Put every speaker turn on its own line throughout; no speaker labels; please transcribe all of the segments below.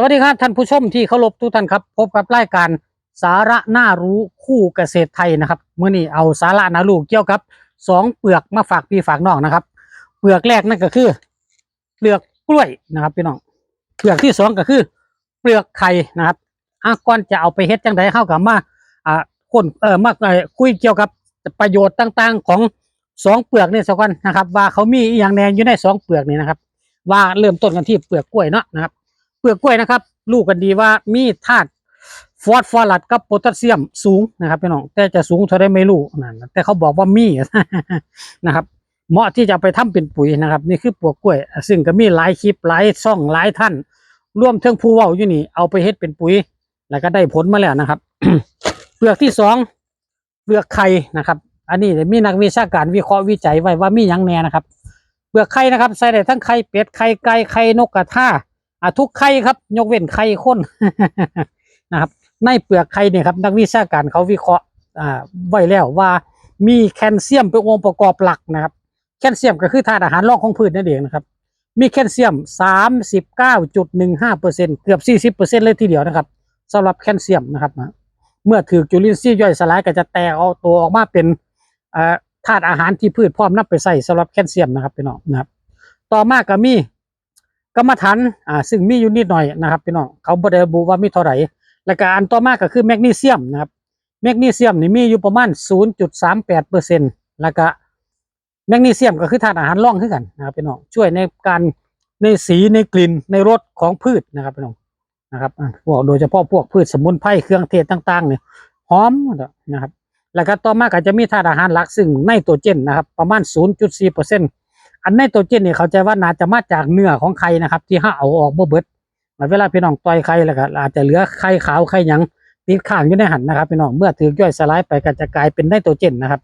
สวัสดีครับท่านผู้ชมที่เคารพทุกท่านครับ พบกับรายการสาระน่ารู้คู่เกษตรไทยนะครับเมื่อนี้เอาสาระน่ารู้เกี่ยวกับสองเปลือกมาฝากพี่ฝากน้องนะครับ เปลือกแรกนั่นก็คือ เปลือกกล้วยนะครับพี่น้อง เปลือกที่สองก็คือ เปลือกไข่นะครับอะก่อนจะเอาไปเฮ็ดจังไดเข้ากับมาอ่าคนเออมาเอ่อคุยเกี่ยวกับประโยชน์ต่างๆของสองเปลือกนี่สักวันนะครับ ว่าเขามีอย่างแนงอยู่ในสองเปลือกนี่นะครับ ว่าเริ่มต้นกันที่เปลือกกล้วยเนาะนะครับ เปลือกกล้วยนะครับรู้กันดีว่ามีธาตุฟอสฟอรัสกับโพแทสเซียมสูงนะครับพี่น้องแต่จะสูงเท่าไรไม่รู้นั่นแต่เขาบอกว่ามีนะครับ เหมาะที่จะไปทำเป็นปุ๋ยนะครับ นี่คือเปลือกกล้วย ซึ่งก็มีหลายคลิปหลายช่องหลายท่านร่วมทั้งผู้เว้าอยู่นี่ เอาไปเฮ็ดเป็นปุ๋ย แล้วก็ได้ผลมาแล้วนะครับ เปลือกที่สองเปลือกไข่นะครับ อันนี้มีนักวิชาการวิเคราะห์วิจัยไว้ว่ามียังแน่นะครับ เปลือกไข่นะครับ ใส่ได้ทั้งไข่เป็ดไข่ไก่ไข่นกกระทา อะทุกไข่ครับ ยกเว้นไข่ข้นนะครับ ในเปลือกไข่เนี่ยครับ นักวิชาการเขาวิเคราะห์อ่าไว้แล้วว่ามีแคลเซียมเป็นองค์ประกอบหลักนะครับ แคลเซียมก็คือธาตุอาหารรองของพืชนั่นเองนะครับ มีแคลเซียม 39.15%เกือบ 40%เลยทีเดียวนะครับสำหรับแคลเซียมนะครับนะเมื่อถือจุลินทรีย์ย่อยสลายก็จะแตกเอาตัวออกมาเป็นธาตุอาหารที่พืชพร้อมนำไปใส่สำหรับแคลเซียมนะครับพี่น้องนะครับ ต่อมาก็มี กรรมฐานอ่าซึ่งมีอยู่นิดหน่อยนะครับพี่น้องเขาบ่ได้ระบุว่ามีเท่าไหร่แล้วก็อันต่อมาก็คือแมกนีเซียมนะครับแมกนีเซียมนี่มีอยู่ประมาณ 0.38%แล้วก็แมกนีเซียมก็คือธาตุอาหารร่องขึ้นกันนะครับพี่น้องช่วยในการในสีในกลิ่นในรสของพืชนะครับพี่น้องนะครับพวกโดยเฉพาะพวกพืชสมุนไพรเครื่องเทศต่างๆเนี่ยหอมนะครับ แล้วก็ต่อมาก็จะมีธาตุอาหารหลักซึ่งไนโตรเจนนะครับ ประมาณ 0.4% อันไนโตรเจนนี่เขาใจว่าน่าจะมาจากเนื้อของไข่นะครับ ที่ห้าเอาออกบ่เบิดเวลาพี่น้องต่อยไข่แล้วก็อาจจะเหลือไข่ขาวไข่หยังติดข้างอยู่ในหันนะครับพี่น้องเมื่อถือย่อยสลายไปก็จะกลายเป็นไนโตรเจนนะครับ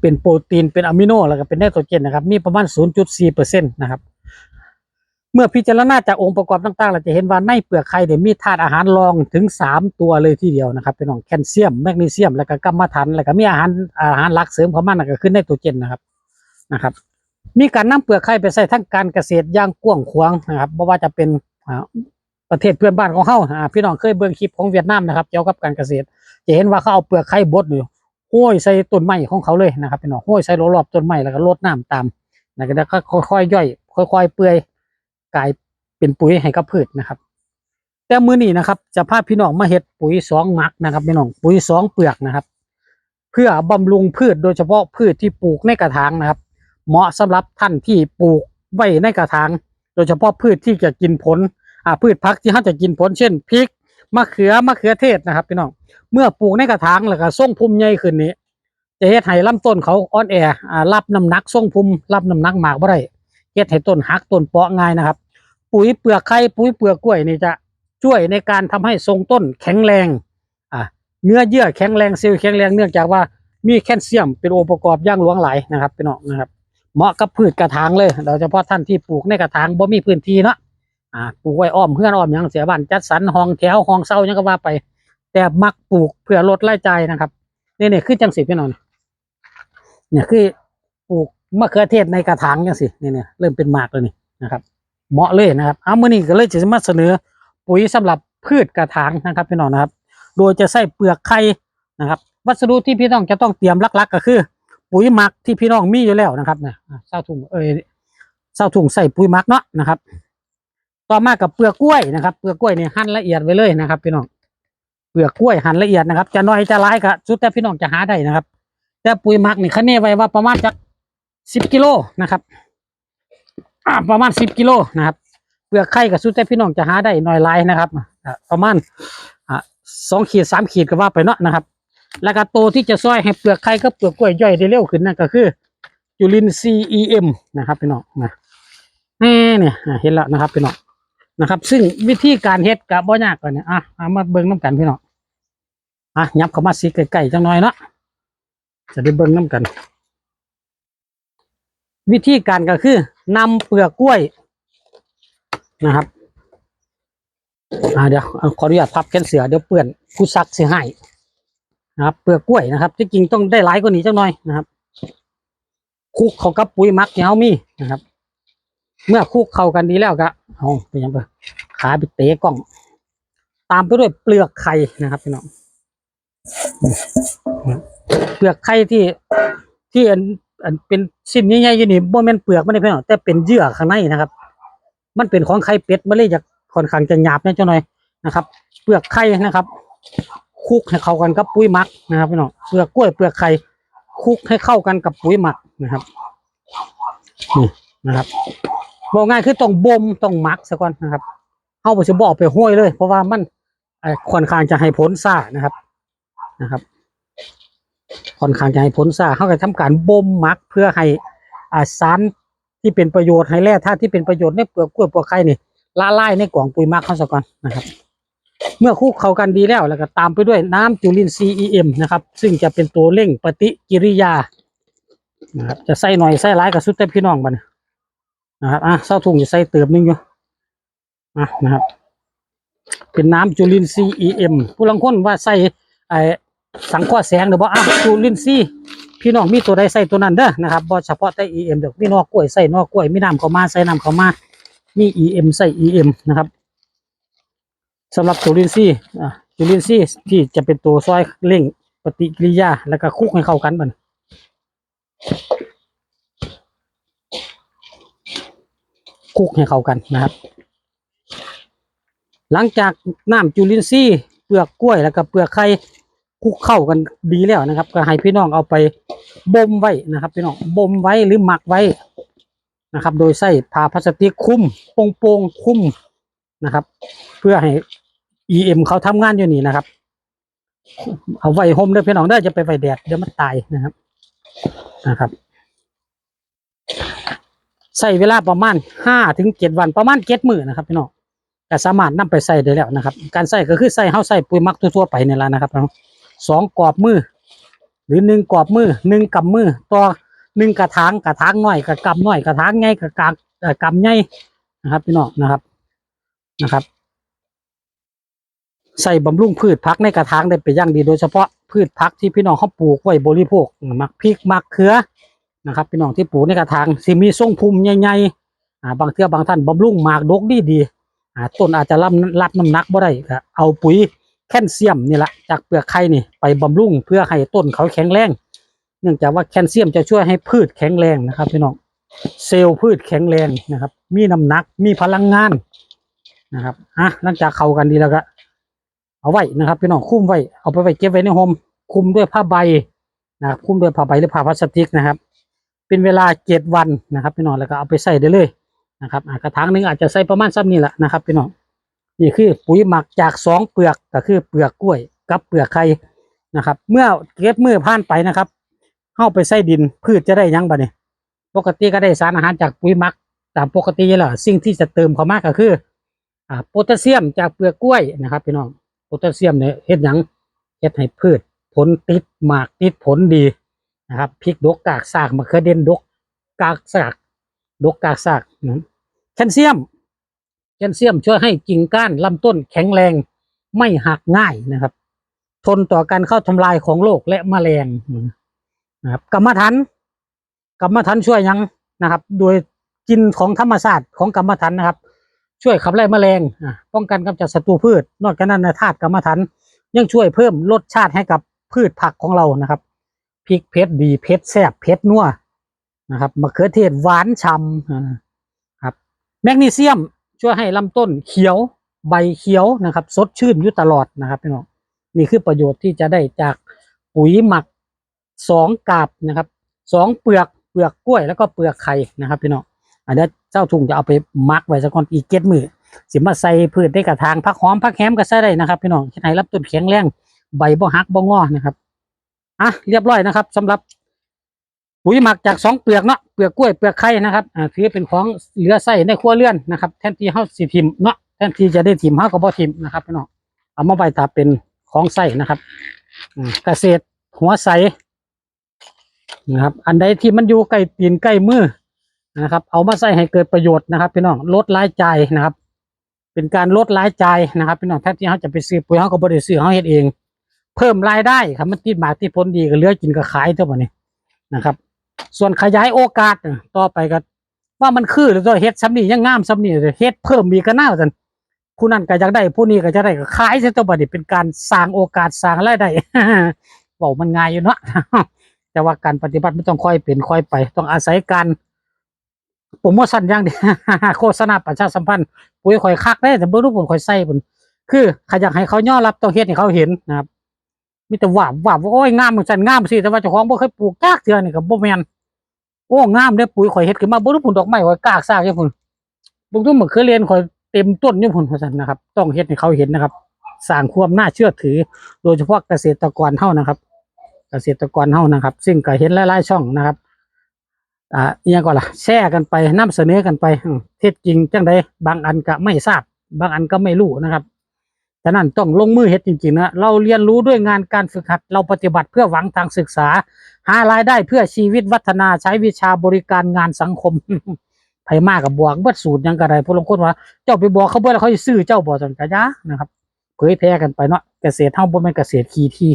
เป็นโปรตีนเป็นอะมิโนแล้วก็เป็นไนโตรเจนนะครับ มีประมาณ 0.4%นะครับเมื่อพิจารณาจากองค์ประกอบต่างๆ เราจะเห็นว่าในเปลือกไข่เนี่ยมีธาตุอาหารรองถึง 3 ตัวเลยทีเดียวนะครับพี่น้องแคลเซียมแมกนีเซียม แล้วก็กัมมันถันแล้วก็มีอาหารอาหารหลักเสริมของมันนั่นก็คือไนโตรเจนนะครับนะครับ มีการนำเปลือกไข่ไปใส่ทั้งการเกษตรอย่างกว้างขวางนะครับไม่ว่าจะเป็นประเทศเพื่อนบ้านของเขาพี่น้องเคยเบิ่งคลิปของเวียดนามนะครับเกี่ยวกับการเกษตร จะเห็นว่าเขาเอาเปลือกไข่บดอยู่ห้อยใส่ต้นไม้ของเขาเลยนะครับพี่น้องห้อยใส่รอบต้นไม้แล้วก็รดน้ำตามแล้วก็ค่อยๆย่อย ค่อย ๆ เปื่อยกลายเป็นปุ๋ยให้กับพืชนะครับ แต่มือนี้นะครับ จะพาพี่น้องมาเฮ็ดปุ๋ยสองมักนะครับพี่น้องปุ๋ยสองเปลือกนะครับ เพื่อบำรุงพืชโดยเฉพาะพืชที่ปลูกในกระถางนะครับ เหมาะสำหรับท่านที่ปลูกไว้ในกระถาง โดยเฉพาะพืชที่จะกินผลอ่าพืชพักที่เขาจะกินผลเช่นพริกมะเขือมะเขือเทศนะครับพี่น้องเมื่อปลูกในกระถางแล้วก็ส่งพุ่มใหญ่ขึ้นนี้ จะเฮ็ดให้ลำต้นเขาอ่อนแออ่ารับน้ำหนักส่งพุ่มรับน้ำหนักมากบ่ได้เฮ็ดให้ต้นหักต้นเปาะง่ายนะครับ ปุ๋ยเปลือกไข่ปุ๋ยเปลือกกล้วยนี่จะช่วยในการทำให้ทรงต้นแข็งแรงอ่าเนื้อเยื่อแข็งแรงเซลล์แข็งแรงเนื่องจากว่ามีแคลเซียมเป็นองค์ประกอบอย่างหลวงหลายนะครับพี่น้องนะครับ เหมาะกับพืชกระถางเลยโดยเฉพาะท่านที่ปลูกในกระถางบ่มีพื้นที่เนาะอ่าปลูกไว้อ้อมเพื่อนอ้อมยังเสียบ้านจัดสรรห้องแถวห้องเศร้ายังก็ว่าไป แต่มักปลูกเพื่อลดรายจ่ายนะครับนี่เนี่ยคือจังสิพี่น้องเนี่ยคือปลูกมะเขือเทศในกระถางจังสิเนี่ยเนี่ยเริ่มเป็นหมากแล้วนี่นะครับเหมาะเลยนะครับเอามื่อนี้ก็เลยจะมาเสนอปุ๋ยสำหรับพืชกระถางนะครับพี่น้องนะครับ โดยจะใส่เปลือกไข่นะครับ วัสดุที่พี่น้องจะต้องเตรียมลักๆก็คือ ปุ๋ยหมักที่พี่น้องมีอยู่แล้วนะครับเนี่ยเศร้าถุงเอ้ยเศร้าถุงใส่ปุ๋ยหมักเนาะนะครับ ต่อมากับเปลือกกล้วยนะครับ เปลือกกล้วยเนี่ยหั่นละเอียดไว้เลยนะครับ พี่น้องเปลือกกล้วยหั่นละเอียดนะครับ จะน้อยจะร้ายก็สุดแต่พี่น้องจะหาได้นะครับ แต่ปุ๋ยหมักนี่คะเนนไว้ว่าประมาณจะสิบกิโลนะครับประมาณสิบกิโลนะครับ เปลือกไข่กับสุดแต่พี่น้องจะหาได้น้อยหลายนะครับประมาณสองขีดสามขีดก็ว่าไปเนาะนะครับ แล้วก็โตที่จะซอยให้เปลือกไข่กับเปลือกกล้วยย่อยได้เร็วขึ้นนั่นก็คือจุลินทรีย์ EM นะครับพี่น้องนะนี่เนี่ยเห็นแล้วนะครับพี่น้องนะครับ ซึ่งวิธีการเฮ็ดกับบ่ยากกว่าเนี่ยอะเอามาเบิ่งน้ำกันพี่น้องอะยับเข้ามาสีใกล้ๆจังหน่อยเนาะจะได้เบิ่งน้ำกัน วิธีการก็คือนำเปลือกกล้วยนะครับอ่าเดี๋ยวขออนุญาตพับแขนเสือเดี๋ยวเปื่อนผู้ซักเสียหาย นะครับเปลือกกล้วยนะครับที่จริงต้องได้หลายกว่านี้จังหน่อยนะครับคุกเขากับปุ๋ยมักที่เฮามีนะครับ เมื่อคุกเข้ากันดีแล้วก็เอาเป็นยังไงขาไปเตะกล้อง ตามไปด้วยเปลือกไข่นะครับพี่น้องเปลือกไข่ที่ที่อันอันเป็นชิ้นใหญ่ๆอยู่นี่บ่แม่นเปลือกไมันได้พี่น้องแต่เป็นเยื่อข้างในนะครับ มันเป็นของไข่เป็ดมันเลยจะค่อนข้างจะหยาบนิดหน่อยนะครับ เปลือกไข่นะครับ คุกให้เข้ากันกับปุ๋ยหมักนะครับพี่น้องเปลือกกล้วยเปลือกไข่คุกให้เข้ากันกับปุ๋ยหมักนะครับนี่นะครับบอกง่ายคือต้องบ่มต้องหมักซะก่อนนะครับเอาไปสิบ่เอาไปห้วยเลย เพราะว่ามันเอ่อค่อนข้างจะให้ผลซ่านะครับนะครับค่อนข้างจะให้ผลซ่าเขาก็ทำการบ่มหมักเพื่อให้อาสารที่เป็นประโยชน์ให้แร่ธาตุที่เป็นประโยชน์ในเปลือกกล้วยเปลือกไข่นี่ละลายในกล่องปุ๋ยหมักเขาซะก่อนนะครับ เมื่อคลุกเข้ากันดีแล้วแล้วก็ตามไปด้วยน้ำจุลินทรีย์ EM นะครับ ซึ่งจะเป็นตัวเร่งปฏิกิริยานะครับจะใส่หน่อยใส่หลายกับสุดแต่พี่น้องบันนะครับอะเศร้าถุงจะใส่เติมนึงอยู่อะนะครับ เป็นน้ำจุลินทรีย์ EM ผู้ลังคนว่าใส่ไอ้สังเคราะห์แสงหรือบ่อะจุลินทรีย์พี่น้องมีตัวใดใส่ตัวนั้นเด้อนะครับบ่เฉพาะแต่ EM เด้อมีนอกกล้วยใส่นอกกล้วยมีน้ำเข้ามาใส่น้ำเข้ามามี EM ใส่ EM นะครับ สำหรับจุลินทรีย์อ่จุลินทรีย์ที่จะเป็นตัวซอยเร่งปฏิกิริยาแล้วก็คุกให้เข้ากันมันคุกให้เข้ากันนะครับ หลังจากน้ำจุลินทรีย์เปลือกกล้วยแล้วก็เปลือกไข่คุกเข้ากันดีแล้วนะครับ ก็ให้พี่น้องเอาไปบ่มไว้นะครับพี่น้องบ่มไว้หรือหมักไว้นะครับ โดยใส่ผ้าพลาสติกคลุมโป่งๆคลุมนะครับ เพื่อให้ EM เขาทำงานอยู่นี่นะครับ เอาไว้ห่มเด้อพี่น้องเด้จะไปไว้แดดเดี๋ยวมันตายนะครับนะครับใส่เวลาประมาณห้าถึงเจ็ดวันประมาณเจ็ดมื้อนะครับพี่น้องก็สามารถนำไปใส่ได้แล้วนะครับ การใส่ก็คือใส่เฮาใส่ปุ๋ยมักทั่วๆไปนี่แหละนะครับพี่น้องสองกรอบมือ หรือหนึ่งกรอบมือหนึ่งกำมือต่อหนึ่งกระถางกระถางหน้อยกับกำหน้อยกระถางใหญ่กับกางเอ่อกำใหญ่นะครับ พี่น้องนะครับนะครับ ใส่บำรุงพืชพักในกระถางได้เป็นอย่างดีโดยเฉพาะพืชพักที่พี่น้องเขาปลูกไว้บริโภคมักพริกมักเขือนะครับ พี่น้องที่ปลูกในกระถางสิมีทรงภูมิใหญ่ๆอ่าบางเทื่อบางท่านบำรุงหมากดกดีดีอ่าต้นอาจจะรับรับน้ำหนักบ่ได้ก็เอาปุ๋ยแคลเซียมนี่แหละจากเปลือกไข่นี่ไปบำรุงเพื่อให้ต้นเขาแข็งแรง เนื่องจากว่าแคลเซียมจะช่วยให้พืชแข็งแรงนะครับ พี่น้องเซลล์พืชแข็งแรงนะครับ มีน้ำหนักมีพลังงานนะครับอะหลังจากเข้ากันดีแล้วก็ เอาไว้นะครับพี่น้องคลุมไว้เอาไปไว้เก็บไว้ในโฮมคุมด้วยผ้าใบนะครับคุมด้วยผ้าใบหรือผ้าพลาสติกนะครับ เป็นเวลาเจ็ดวันนะครับพี่น้องแล้วก็เอาไปใส่ได้เลยนะครับกระถางหนึงอาจจะใส่ประมาณซ้ำนี้แหละนะครับพี่น้องนี่คือปุ๋ยหมักจากสองเปลือกก็คือเปลือกกล้วยกับเปลือกไข่นะครับ เมื่อเก็บมือผ่านไปนะครับ เข้าไปใส่ดินพืชจะได้ยังบ่เนี่ยปกติก็ได้สารอาหารจากปุ๋ยหมักตามปกติอยู่แล้วสิ่งที่จะเติมเข้ามาก็คืออ่าโพแทสเซียมจากเปลือกกล้วยนะครับพี่น้อง แทสเซียมเนี่ยเฮ็ดหยังเฮ็ดให้พืชผลติดหมากติดผลดีนะครับพริกดกกากซากมะเขือเด่นดกกากซากดกกากซากนะแคลเซียมแคลเซียมช่วยให้กิ่งก้านลำต้นแข็งแรงไม่หักง่ายนะครับ ทนต่อการเข้าทำลายของโรคและแมลงนะครับกรรมฐานกรรมฐานช่วยยังนะครับ โดยกินของธรรมชาติของกรรมฐานนะครับ ช่วยขับไล่แมลงอะป้องกันกำจัดศัตรูพืช นอกจากนั้นนะธาตุกรรมฐานยังช่วยเพิ่มรสชาติให้กับพืชผักของเรานะครับพริกเผ็ดดีเผ็ดแซ่บเผ็ดนัวนะครับมะเขือเทศหวานฉ่ำอ่าครับแมกนีเซียมช่วยให้ลำต้นเขียวใบเขียวนะครับ สดชื่นอยู่ตลอดนะครับพี่น้องนี่คือประโยชน์ที่จะได้จากปุ๋ยหมักสองกาบนะครับสองเปลือกเปลือกกล้วยแล้วก็เปลือกไข่นะครับพี่น้อง อันนี้เจ้าถุงจะเอาไปมักไว้สักก่อนอีกเจ็ดมือสิมาใส่พืชได้กระทางพักหอมพักแฮมก็ใส่ได้นะครับพี่น้องที่ไหนรับต้นแข็งแรงใบบ่หักบ่งอนะครับอะเรียบร้อยนะครับสำหรับปุ๋ยหมักจากสองเปลือกเนาะเปลือกกล้วยเปลือกไข่นะครับอ่าถือเป็นของเหลือใส่ในครัวเรือนนะครับแทนที่เฮาสิทิมเนาะแทนที่จะได้ทิมเฮาก็บ่ทิมนะครับพี่น้องเอามาไว้ตาเป็นของใส่นะครับอืเกษตรหัวใสนะครับ อันใดที่มันอยู่ใกล้ตีนใกล้มือ นะครับ เอามาใส่ให้เกิดประโยชน์นะครับพี่น้องลดรายจ่ายนะครับ เป็นการลดรายจ่ายนะครับพี่น้องแทนที่เขาจะไปซื้อปุ๋ยเขาก็บริซื้อเขาเฮ็ดเอง เพิ่มรายได้ครับมันติดหมากติดผลดีก็เลือกินก็ขายเท่านี้นะครับ ส่วนขยายโอกาสต่อไปก็ว่ามันคือหรือตัวเฮ็ดซ้ำนี่ยังงามซ้ำนี่เฮ็ดเพิ่มมีก็น่าจันผู้นั้นก็อยากได้ผู้นี้ก็จะได้ก็ขายซะตัวบัดนี้เป็นการสร้างโอกาสสร้างรายได้เว้ามันง่ายอยู่เนาะแต่ว่าการปฏิบัติไม่ต้องค่อยเป็นค่อยไป ต้องอาศัยการ โปรโมชั่นอย่างเดียวโฆษณาประชาสัมพันธ์ปุ๋ยข่อยคักได้แต่เบิ่งรูปผลข่อยใส่ผลคือขอยากให้เขาย่อรับต้องเฮ็ดให้เขาเห็นนะครับมีแต่ว่าบว่าบว่าโอ้ยงามเหมือนกันงามสิแต่ว่าเจ้าของบ่เคยปลูกจักเทื่อนี่ก็บ่แม่นโอ้งามเด้ปุ๋ยข่อยเฮ็ดขึ้นมาบ่รู้ผลดอกไม้ข่อยกากซากอยู่พุ่นบ่รู้มันเคยเรียนข่อยเต็มต้นอยู่พุ่นว่าซั่นนะครับ ต้องเฮ็ดให้เขาเห็นนะครับสร้างความน่าเชื่อถือ โดยเฉพาะเกษตรกรเฮานะครับ เกษตรกรเฮานะครับ ซึ่งก็เห็นหลายๆช่องนะครับ อ่าอหยังก่อนล่ะแชร์กันไปนำเสนอกันไปเท็จจริงจังใดบางอันก็ไม่ทราบ บางอันก็ไม่รู้นะครับฉะนั้นต้องลงมือเฮ็ดจริงๆนะเราเรียนรู้ด้วยงานการฝึกหัด เราปฏิบัติเพื่อหวังทางศึกษา หารายได้เพื่อชีวิตวัฒนาใช้วิชาบริการงานสังคมไผมากกับบวกเบิดสูตรยังกระไรผู้ลงคนว่า เจ้าไปบอกเขาเบิดแล้วเขาสิซื้อเจ้าบ่จังกะยะนะครับเผยแพร่กันไปเนาะเกษตรเฮาบ่แม่นเกษตรขีที่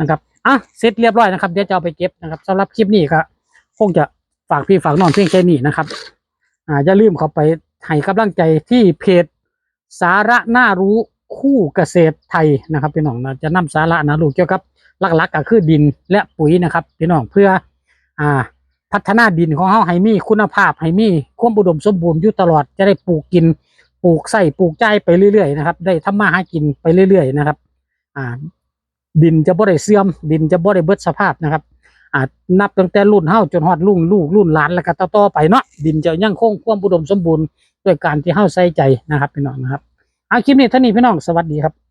นะครับอะเสร็จเรียบร้อยนะครับเดี๋ยวจะเอาไปเก็บนะครับสำหรับคลิปนี้ก็ คงจะฝากพี่ฝากน้องเพียงแค่นี้นะครับ อ่าอย่าลืมเข้าไปให้กำลังใจที่เพจสาระน่ารู้คู่เกษตรไทยนะครับพี่น้องนะจะนำสาระนะรู้เกี่ยวกับหลักๆก็คือดินและปุ๋ยนะครับพี่น้องเพื่ออ่าพัฒนาดินของเฮาให้มีคุณภาพให้มีความอุดมสมบูรณ์อยู่ตลอดจะได้ปลูกกินปลูกใส่ปลูกใจไปเรื่อยๆนะครับ ได้ทำมาหากินไปเรื่อย ๆ นะครับ อ่า ดินจะบ่ได้เสื่อม ดินจะบ่ได้เบิดสภาพนะครับ อานับตั้งแต่รุ่นเฮาจนฮอดรุ่นลูกรุ่นหลานแล้วก็ต่อๆไปเนาะดินจะยังคงความอุดมสมบูรณ์ด้วยการที่เฮาใส่ใจนะครับพี่น้องนะครับเอาคลิปนี้เท่านี้พี่น้องสวัสดีครับ